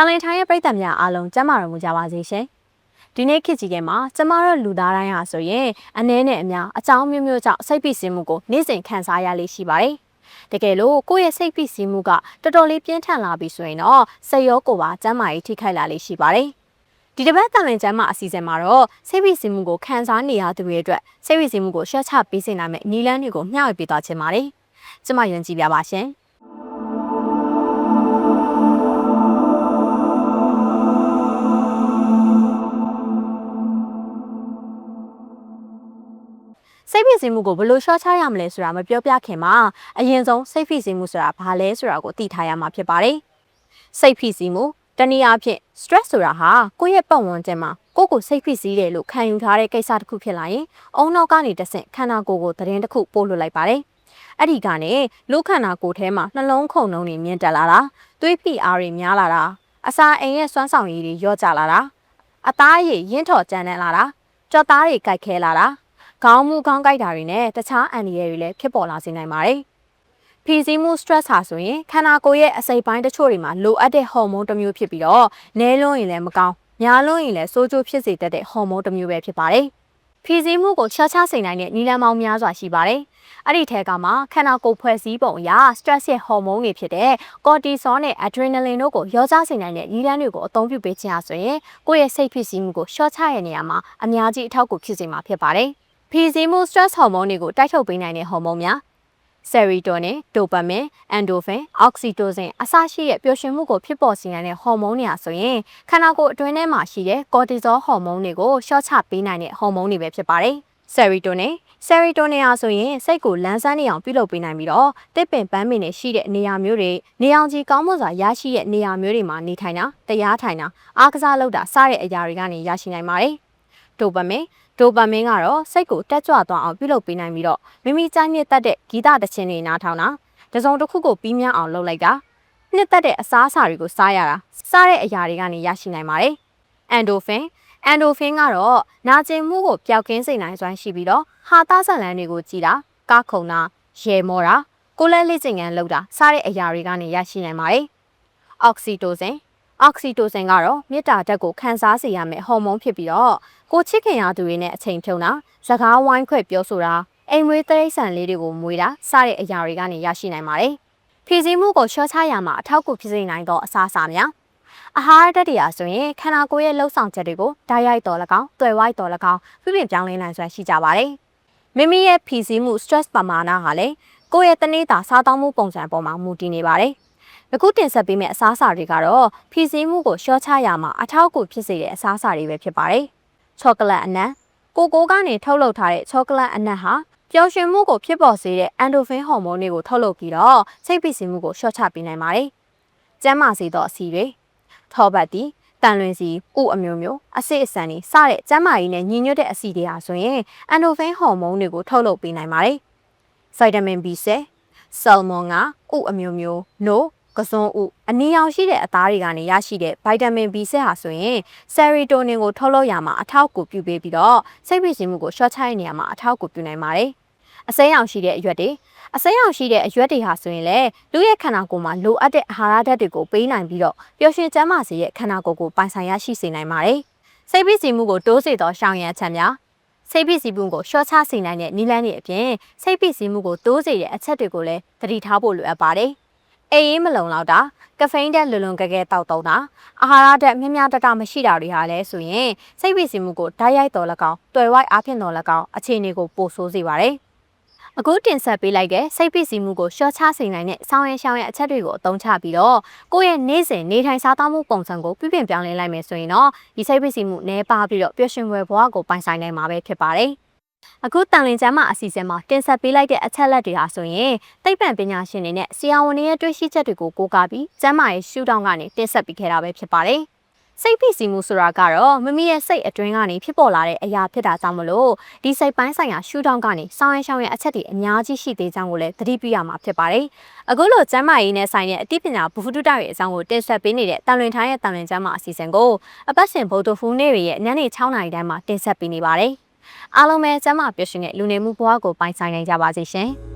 တာလင်ထိုင်းရဲ့ပြည်သက်များအားလုံးကျန်းမာတော်မူကြပါစေရှင်။ဒီနေ့ခေတ်ကြီးကမှာကျမတို့လူသားတိုင်းဟာဆိုရင်အနည်းနဲ့အများအကြောင်းမျိုးမျိုးကြောင့်စိတ်ပိစင်းမှုကိုနေ့စဉ်ခံစားရလေးရှိပါတယ်။တကယ်လို့ကိုယ့်ရဲ့စိတ်ပိစင်းမှုကတော်တော်လေးပြင်းထန်လာပြီဆိုရင်တော့စိတ်ရောကိုယ်ပါကျန်းမာရေးထိခိုက်လာလေးရှိပါတယ်။ဒီတစ်ပတ်တန်လင်ကျမ်းမှာအစီအစဉ်မှာတော့စိတ်ပိစင်းမှုကိုခံစားနေရသူတွေအတွက်စိတ်ပိစင်းမှုကိုရှက်ချပေးစေနိုင်မယ့်နည်းလမ်းတွေကိုမျှဝေပေးသွားခြင်းပါတယ်။ကျမယုံကြည်ပြပါရှင်။ စိတ်ဖိစီးမှုကိုဘယ်လိုရှော့ချရမလဲဆိုတာမပြောပြခင်မှာအရင်ဆုံးစိတ်ဖိစီးမှုဆိုတာဘာလဲဆိုတာကိုသိထားရမှာဖြစ်ပါတယ်။စိတ်ဖိစီးမှုတနည်းအားဖြင့် stress ဆိုတာဟာကိုယ့်ရဲ့ပတ်ဝန်းကျင်မှာကိုယ့်ကိုစိတ်ဖိစီးတယ်လို့ခံယူထားတဲ့ကိစ္စတစ်ခုဖြစ်လာရင်အုံနောက်ကနေတဆင့်ခန္ဓာကိုယ်ကိုသတင်းတစ်ခုပို့လွှတ်လိုက်ပါတယ်။အဲ့ဒီကနေလူခန္ဓာကိုယ်ထဲမှာနှလုံးခုန်နှုံးတွေမြင့်တက်လာတာသွေးဖိအားတွေများလာတာအစာအိမ်ရဲ့စွမ်းဆောင်ရည်တွေလျော့ကျလာတာအသားရည်ရင်းထော်ကြမ်းတမ်းလာတာကြော်သားတွေကြိုက်ခဲလာတာ ခေါင်းမူခေါင်းကိုက်တာတွေနဲ့တခြားအန္တရာယ်တွေလည်းဖြစ်ပေါ်လာစေနိုင်ပါတယ်။ဖီစီးမှု stress ဟာဆိုရင်ခန္ဓာကိုယ်ရဲ့အစိတ်ပိုင်းတချို့တွေမှာလိုအပ်တဲ့ဟော်မုန်းတစ်မျိုးဖြစ်ပြီးတော့နည်းလွန်းရင်လည်းမကောင်းများလွန်းရင်လည်းစိုးကျိုးဖြစ်စေတတ်တဲ့ဟော်မုန်းတစ်မျိုးပဲဖြစ်ပါတယ်။ဖီစီးမှုကိုချားချစေနိုင်တဲ့နီလန်ပေါင်းများစွာရှိပါတယ်။အဲ့ဒီထဲကမှခန္ဓာကိုယ်ဖွဲ့စည်းပုံအရ stress ရဲ့ဟော်မုန်းတွေဖြစ်တဲ့ cortisol နဲ့ adrenaline တို့ကိုရောစားစေနိုင်တဲ့နီလန်တွေကိုအသုံးပြုပေးခြင်းဟာဆိုရင်ကိုယ့်ရဲ့စိတ်ဖြစ်စည်းမှုကိုရှော့ချရတဲ့နေရာမှာအများကြီးအထောက်အကူဖြစ်စေမှာဖြစ်ပါတယ်။ ဖီစီမှု stress ဟော်မုန်းတွေကိုတိုက်ထုတ်ပေးနိုင်တဲ့ဟော်မုန်းများ serotonin, dopamine, endorphin, oxytocin အစရှိတဲ့ပျော်ရွှင်မှုကိုဖြစ်ပေါ်စေနိုင်တဲ့ဟော်မုန်းတွေဟာဆိုရင်ခန္ဓာကိုယ်အတွင်းထဲမှာရှိတဲ့ cortisol ဟော်မုန်းတွေကိုရှော့ချပေးနိုင်တဲ့ဟော်မုန်းတွေပဲဖြစ်ပါတယ်။ serotonin serotonin ဟာဆိုရင်စိတ်ကိုလန်းဆန်းနေအောင်ပြုလုပ်ပေးနိုင်ပြီးတော့တစ်ပင်ပန်းပင်နဲ့ရှိတဲ့နေရာမျိုးတွေနေအောင်ကြီးကောင်းမွန်စွာရရှိတဲ့နေရာမျိုးတွေမှာနေထိုင်တာတရားထိုင်တာအားကစားလုပ်တာစတဲ့အရာတွေကနေရရှိနိုင်ပါတယ်။ဒိုပါမင် ဒိုပါမင်ကတော့စိတ်ကိုတက်ကြွသွားအောင်ပြုလုပ်ပေးနိုင်ပြီးတော့မိမိကြိုက်နှစ်သက်တဲ့ဂီတသချင်းတွေနားထောင်တာတစုံတစ်ခုကိုပြီးမြန်းအောင်လုပ်လိုက်တာနှစ်သက်တဲ့အစားအစာတွေကိုစားရတာစားတဲ့အရာတွေကနေရရှိနိုင်ပါတယ်အန်ဒိုဖင်အန်ဒိုဖင်ကတော့နာကျင်မှုကိုပျောက်ကင်းစေနိုင်စွမ်းရှိပြီးတော့ဟာသားဆန်လန်းတွေကိုကြည်တာကားခုံတာရေမောတာကိုယ်လက်လေးကျင်ကန်လုပ်တာစားတဲ့အရာတွေကနေရရှိနိုင်ပါတယ်အောက်ဆီတိုစင် အောက်ဆီတိုစင်ကတော့မေတ္တာဓာတ်ကိုခံစားစေရမယ့်ဟော်မုန်းဖြစ်ပြီးတော့ကိုချစ်ခင်ရသူတွေနဲ့အချိန်ဖြုံတာစကားဝိုင်းခွဲ့ပြောဆိုတာအိမ်မွေးတိရစ္ဆာန်လေးတွေကိုမွေးတာစတဲ့အရာတွေကနေရရှိနိုင်ပါတယ်။ဖြည့်ဆည်းမှုကိုရှော့ချရမှာအထောက်အကူဖြစ်စေနိုင်သောအစားအစာများအာဟာရဓာတ်တွေအားဆိုရင်ခန္ဓာကိုယ်ရဲ့လှုပ်ဆောင်ချက်တွေကိုဓာတ်ရိုက်တော်၎င်း၊တွယ်ဝိုက်တော်၎င်းပြပြပြောင်းလဲနိုင်စွမ်းရှိကြပါတယ်။မိမိရဲ့ဖြည့်ဆည်းမှု stress ပမာဏဟာလည်းကိုယ့်ရဲ့တနေ့တာစားသောက်မှုပုံစံပေါ်မှာမူတည်နေပါတယ်။ အခုတင်ဆက်ပေးမယ့်အစားအစာတွေကတော့ဖြည့်ဆည်းမှုကိုရှော့ချရမှာအထောက်အကူဖြစ်စေတဲ့အစားအစာတွေပဲဖြစ်ပါတယ်။ချောကလက်အနံ့ကိုကိုကနေထုတ်လုပ်ထားတဲ့ချောကလက်အနံ့ဟာပျော်ရွှင်မှုကိုဖြစ်ပေါ်စေတဲ့အန်ဒိုဖင်ဟော်မုန်းတွေကိုထုတ်လုပ်ပြီးတော့စိတ်ပိစီမှုကိုလျှော့ချပေးနိုင်ပါတယ်။ကျန်းမာစေသောအဆီတွေထောပတ်တီတန်လွင်စီဥအမျိုးမျိုးအစစ်အဆန်တွေစတဲ့ကျန်းမာရေးနဲ့ညီညွတ်တဲ့အဆီတွေဟာဆိုရင်အန်ဒိုဖင်ဟော်မုန်းတွေကိုထုတ်လုပ်ပေးနိုင်ပါတယ်။ဗီတာမင် B6 ဆယ်မွန်ကဥအမျိုးမျိုးနို့ ကစွန်းဥအနီရောင်ရှိတဲ့အသားတွေကနေရရှိတဲ့ဗီတာမင် B6 ဟာဆိုရင်ဆယ်ရီတိုနင်ကိုထုတ်လုပ်ရမှာအထောက်အကူပြုပေးပြီးတော့စိတ်ဖိစီးမှုကိုရှော့ချတဲ့နေရာမှာအထောက်အကူပြုနိုင်ပါတယ်။အစိမ်းရောင်ရှိတဲ့အရွက်တွေအစိမ်းရောင်ရှိတဲ့အရွက်တွေဟာဆိုရင်လည်းလူရဲ့ခန္ဓာကိုယ်မှာလိုအပ်တဲ့အာဟာရဓာတ်တွေကိုပေးနိုင်ပြီးတော့ပျော်ရွှင်ကျန်းမာစေတဲ့ခန္ဓာကိုယ်ကိုပိုင်ဆိုင်ရရှိစေနိုင်ပါတယ်။စိတ်ဖိစီးမှုကိုတိုးစေသောရှောင်ရံချက်များစိတ်ဖိစီးမှုကိုရှော့ချစေနိုင်တဲ့နည်းလမ်းတွေအပြင်စိတ်ဖိစီးမှုကိုတိုးစေတဲ့အချက်တွေကိုလည်းသတိထားဖို့လိုအပ်ပါတယ်။ အေးအေးမလုံလောက်တာကဖိန်းဓာတ်လွန်လွန်ကဲကဲတောက်တုံးတာအာဟာရဓာတ်မြများတတမရှိတာတွေဟာလည်းဆိုရင်စိတ်ဖိစီးမှုကိုဓာတ်ရိုက်တော်၎င်းတွယ်ဝိုက်အားဖြင့်တော်၎င်းအခြေအနေကိုပိုဆိုးစေပါတယ်။အခုတင်ဆက်ပေးလိုက်တဲ့စိတ်ဖိစီးမှုကိုရှော့ချစေနိုင်တဲ့ဆောင်းရဲရှောင်းရဲအချက်တွေကိုအသုံးချပြီးတော့ကိုယ့်ရဲ့နေ့စဉ်နေထိုင်စားသောက်မှုပုံစံကိုပြည့်ပြည့်ပြောင်းလဲလိုက်မယ်ဆိုရင်တော့ဒီစိတ်ဖိစီးမှုနည်းပါးပြီးတော့ပျော်ရွှင်ဖွယ်ဘဝကိုပိုင်ဆိုင်နိုင်မှာပဲဖြစ်ပါတယ်။ အခုတန်လင်ကျမ်းမှာအစီအစဉ်မှာတင်ဆက်ပေးလိုက်တဲ့အချက်လက်တွေဟာဆိုရင်သိပ္ပံပညာရှင်တွေနဲ့ဆရာဝန်တွေရဲ့တွေ့ရှိချက်တွေကိုကိုးကားပြီးကျမ်းမာရေးရှုထောင့်ကနေတင်ဆက်ပေးခဲ့တာပဲဖြစ်ပါတယ်။စိတ်ဖိစီးမှုဆိုတာကတော့မမီရဲ့စိတ်အတွင်းကနေဖြစ်ပေါ်လာတဲ့အရာဖြစ်တာကြောင့်မလို့ဒီစိတ်ပိုင်းဆိုင်ရာရှုထောင့်ကနေစောင်းရဲရှောင်းရဲအချက်တွေအများကြီးရှိသေးကြောင်းကိုလည်းသတိပြုရမှာဖြစ်ပါတယ်။အခုလိုကျမ်းမာရေးနဲ့ဆိုင်တဲ့အသိပညာဘူဖတုတရဲ့အကြောင်းကိုတင်ဆက်ပေးနေတဲ့တန်လွင်ထိုင်းရဲ့တန်လွင်ကျမ်းမာအစီအစဉ်ကိုအပတ်စဉ်ဗုဒ္ဓဖူးနေ့ရဲ့ညနေ6နာရီတိုင်းမှာတင်ဆက်ပေးနေပါတယ်။ အားလုံးပဲကျမ်းမာပျော်ရွှင်တဲ့လူနေမှုဘဝကိုပိုင်ဆိုင်နိုင်ကြပါစေရှင်။